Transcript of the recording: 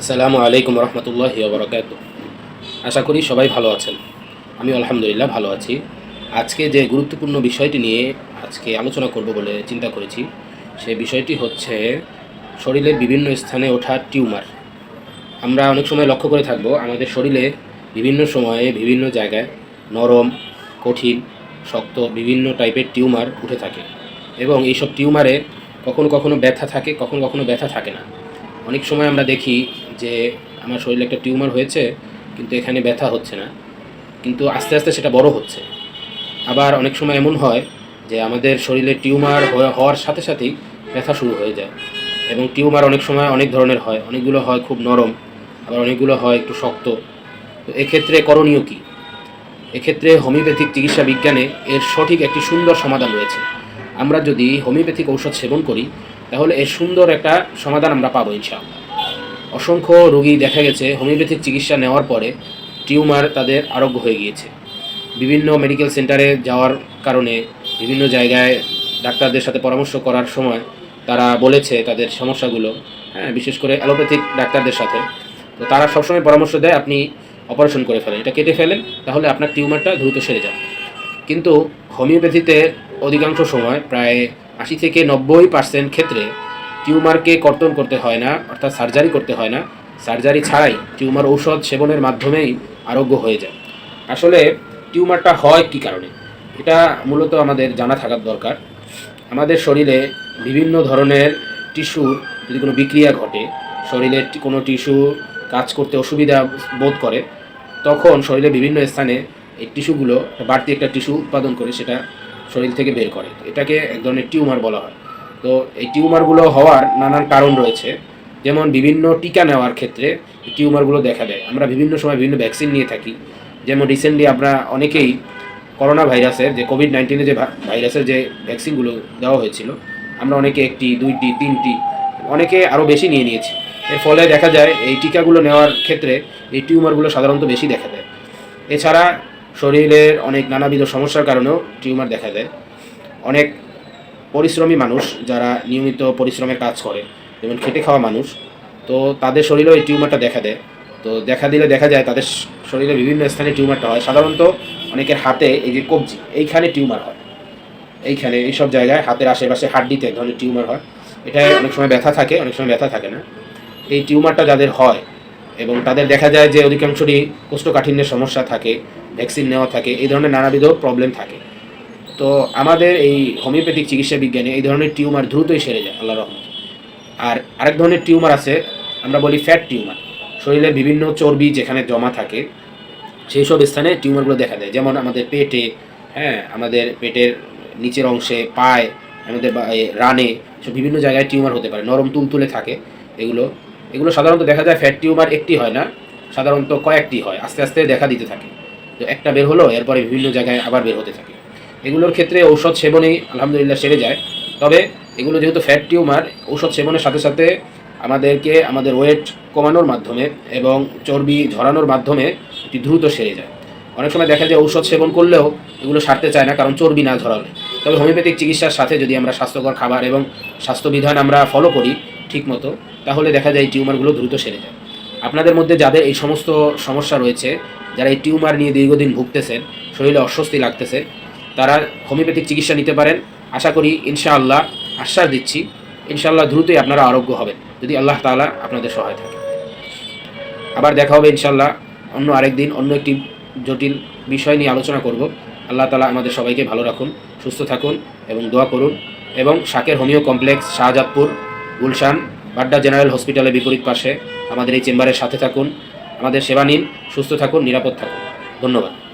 আসসালামু আলাইকুম রহমতুল্লাহ বরকাত আশা করি সবাই ভালো আছেন। আমি আলহামদুলিল্লাহ ভালো আছি। আজকে যে গুরুত্বপূর্ণ বিষয়টি নিয়ে আজকে আলোচনা করব বলে চিন্তা করেছি সেই বিষয়টি হচ্ছে শরীরের বিভিন্ন স্থানে ওঠা টিউমার। আমরা অনেক সময় লক্ষ্য করে থাকব, আমাদের শরীরে বিভিন্ন সময়ে বিভিন্ন জায়গায় নরম, কঠিন, শক্ত বিভিন্ন টাইপের টিউমার উঠে থাকে এবং এইসব টিউমারে কখনো কখনো ব্যথা থাকে, কখনো কখনো ব্যথা থাকে না। অনেক সময় আমরা দেখি যে আমার শরীরে একটা টিউমার হয়েছে, কিন্তু এখানে ব্যথা হচ্ছে না। কিন্তু আস্তে আস্তে সেটা বড় হচ্ছে। আবার অনেক সময় এমন হয় যে আমাদের শরীরে টিউমার হওয়ার সাথে সাথেই ব্যথা শুরু হয়ে যায়। এবং টিউমার অনেক সময় অনেক ধরনের হয়। অনেকগুলো হয় খুব নরম, আবার অনেকগুলো হয় একটু শক্ত। তো এক্ষেত্রে করণীয় কী? এক্ষেত্রে হোমিওপ্যাথিক চিকিৎসা বিজ্ঞানে এর সঠিক একটি সুন্দর সমাধান রয়েছে। আমরা যদি হোমিওপ্যাথিক ঔষধ সেবন করি তাহলে এর সুন্দর একটা সমাধান আমরা পাবো ইনশাআল্লাহ। অসংখ্য রোগী দেখা গেছে, হোমিওপ্যাথিক চিকিৎসা নেওয়ার পরে টিউমার তাদের আরোগ্য হয়ে গিয়েছে। বিভিন্ন মেডিকেল সেন্টারে যাওয়ার কারণে বিভিন্ন জায়গায় ডাক্তারদের সাথে পরামর্শ করার সময় তারা বলেছে তাদের সমস্যাগুলো হ্যাঁ বিশেষ করে অ্যালোপ্যাথিক ডাক্তারদের সাথে। তো তারা সবসময় পরামর্শ দেয় আপনি অপারেশন করে ফেলেন, এটা কেটে ফেলেন, তাহলে আপনার টিউমারটা দ্রুত সেরে যাবে। কিন্তু হোমিওপ্যাথিতে অধিকাংশ সময় প্রায় আশি থেকে নব্বই পার্সেন্ট ক্ষেত্রে টিউমারকে কর্তন করতে হয় না, অর্থাৎ সার্জারি করতে হয় না। সার্জারি ছাড়াই টিউমার ঔষধ সেবনের মাধ্যমেই আরোগ্য হয়ে যায়। আসলে টিউমারটা হয় কী কারণে? এটা মূলত আমাদের জানা থাকার দরকার। আমাদের শরীরে বিভিন্ন ধরনের টিস্যুর যদি কোনো বিক্রিয়া ঘটে শরীরের টি- কোনো টিস্যু কাজ করতে অসুবিধা বোধ করে, তখন শরীরে বিভিন্ন স্থানে এই টিস্যুগুলো, বাড়তি একটা টিস্যু উৎপাদন করে সেটা শরীর থেকে বের করে। এটাকে এক ধরনের টিউমার বলা হয়। তো এই টিউমারগুলো হওয়ার নানান কারণ রয়েছে। যেমন বিভিন্ন টিকা নেওয়ার ক্ষেত্রে টিউমারগুলো দেখা দেয়। আমরা বিভিন্ন সময় বিভিন্ন ভ্যাকসিন নিয়ে থাকি। যেমন রিসেন্টলি আমরা অনেকেই করোনা ভাইরাসের যে কোভিড নাইন্টিনের যে ভাইরাসের যে ভ্যাকসিনগুলো দেওয়া হয়েছিল, আমরা অনেকে একটি, দুইটি, তিনটি, অনেকে আরও বেশি নিয়ে নিয়েছি। এর ফলে দেখা যায় এই টিকাগুলো নেওয়ার ক্ষেত্রে এই টিউমারগুলো সাধারণত বেশি দেখা দেয়। এছাড়া শরীরের অনেক নানাবিধ সমস্যার কারণেও টিউমার দেখা দেয়। অনেক পরিশ্রমী মানুষ যারা নিয়মিত পরিশ্রমের কাজ করে, যেমন খেটে খাওয়া মানুষ, তো তাদের শরীরেও এই টিউমারটা দেখা দেয়। তো দেখা দিলে দেখা যায় তাদের শরীরে বিভিন্ন স্থানে টিউমারটা হয়। সাধারণত অনেকের হাতে এই যে কবজি, এইখানে টিউমার হয়। এইখানে এইসব জায়গায় হাতের আশেপাশে হাড্ডিতে এক ধরনের টিউমার হয়। এটায় অনেক সময় ব্যথা থাকে, অনেক সময় ব্যথা থাকে না। এই টিউমারটা যাদের হয় এবং তাদের দেখা যায় যে অধিকাংশরই কোষ্ঠকাঠিন্যের সমস্যা থাকে ভ্যাকসিন নেওয়া থাকে, এই ধরনের নানাবিধ প্রবলেম থাকে। তো আমাদের এই হোমিওপ্যাথিক চিকিৎসা বিজ্ঞানে এই ধরনের টিউমার দ্রুতই সেরে যায় আল্লাহ রহমত। আর আরেক ধরনের টিউমার আছে, আমরা বলি ফ্যাট টিউমার। শরীরের বিভিন্ন চর্বি যেখানে জমা থাকে, সেই সব স্থানে টিউমারগুলো দেখা দেয়। যেমন আমাদের পেটে হ্যাঁ আমাদের পেটের নিচের অংশে পায়ে, আমাদের রানে সব বিভিন্ন জায়গায় টিউমার হতে পারে। নরম তুলতুলে থাকে, এগুলো এগুলো সাধারণত দেখা যায় ফ্যাট টিউমার একটি হয় না, সাধারণত কয়েকটি হয়, আস্তে আস্তে দেখা দিতে থাকে। তো একটা বের হলো, এরপরে বিভিন্ন জায়গায় আবার বের হতে থাকে। এগুলোর ক্ষেত্রে ঔষধ সেবনেই আলহামদুলিল্লাহ সেরে যায়। তবে এগুলো যেহেতু ফ্যাট টিউমার ঔষধ সেবনের সাথে সাথে আমাদেরকে আমাদের ওয়েট কমানোর মাধ্যমে এবং চর্বি ঝরানোর মাধ্যমে এটি দ্রুত সেরে যায়। অনেক সময় দেখা যায় ঔষধ সেবন করলেও এগুলো সারতে চায় না, কারণ চর্বি না ঝরালে। তবে হোমিওপ্যাথিক চিকিৎসার সাথে যদি আমরা স্বাস্থ্যকর খাবার এবং স্বাস্থ্যবিধান আমরা ফলো করি ঠিকমতো, তাহলে দেখা যায় টিউমারগুলো দ্রুত সেরে যায়। আপনাদের মধ্যে যাদের এই সমস্ত সমস্যা রয়েছে, যারা এই টিউমার নিয়ে দীর্ঘদিন ভুগতেছেন, শরীরে অস্বস্তি লাগতেছে, তারা হোমিওপ্যাথিক চিকিৎসা নিতে পারেন। আশা করি ইনশাআল্লাহ, আশ্বাস দিচ্ছি, ইনশাআল্লাহ দ্রুতই আপনারা আরোগ্য হবেন, যদি আল্লাহ তাআলা আপনাদের সহায় থাকে আবার দেখা হবে ইনশাআল্লাহ অন্য আরেকদিন, অন্য একটি জটিল বিষয় নিয়ে আলোচনা করব। আল্লাহ তালা আমাদের সবাইকে ভালো রাখুন, সুস্থ থাকুন এবং দোয়া করুন এবং Shaker homeo complex Shahzadpur Gulshan, Badda general হসপিটালের বিপরীত পাশে। আমাদের এই চেম্বারের সাথে থাকুন, আমাদের সেবা নিন, সুস্থ থাকুন, নিরাপদ থাকুন। ধন্যবাদ।